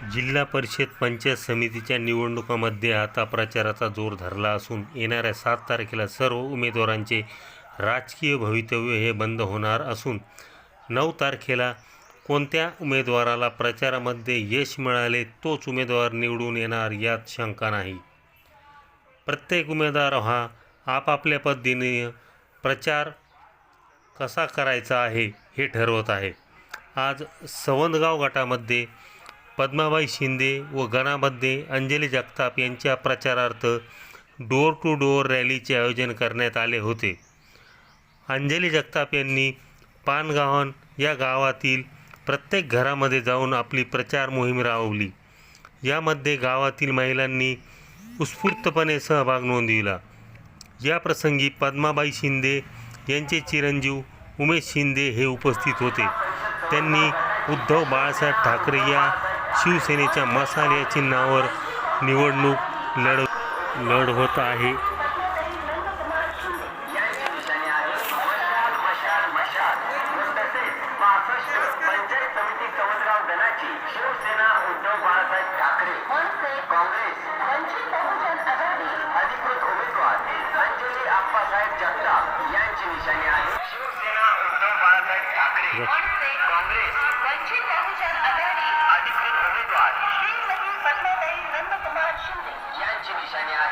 जिल्हा परिषद पंचायत समितीच्या निवडणुकामध्ये आता प्रचाराचा जोर धरला असून येणाऱ्या सात तारखेला सर्व उमेदवारांचे राजकीय भवितव्य हे बंद होणार असून नऊ तारखेला कोणत्या उमेदवाराला प्रचारामध्ये यश मिळाले तोच उमेदवार निवडून येणार यात शंका नाही. प्रत्येक उमेदवार हा आपापल्या पद्धतीने प्रचार कसा करायचा आहे हे ठरवत आहे. आज सवंदगाव गटामध्ये पद्माबाई शिंदे व गणामध्ये अंजली जगताप यांच्या प्रचारार्थ डोअर टू डोअर रॅलीचे आयोजन करण्यात आले होते. अंजली जगताप यांनी पानगावन या गावातील प्रत्येक घरामध्ये जाऊन आपली प्रचार मोहीम राबवली. यामध्ये गावातील महिलांनी उत्स्फूर्तपणे सहभाग नोंदविला. या प्रसंगी पद्माबाई शिंदे यांचे चिरंजीव उमेश शिंदे हे उपस्थित होते. त्यांनी उद्धव बाळासाहेब ठाकरे या शिवसेनेच्या मसाल या चिन्हावर निवडणूक लढ लढ होत आहे Yeah. Senia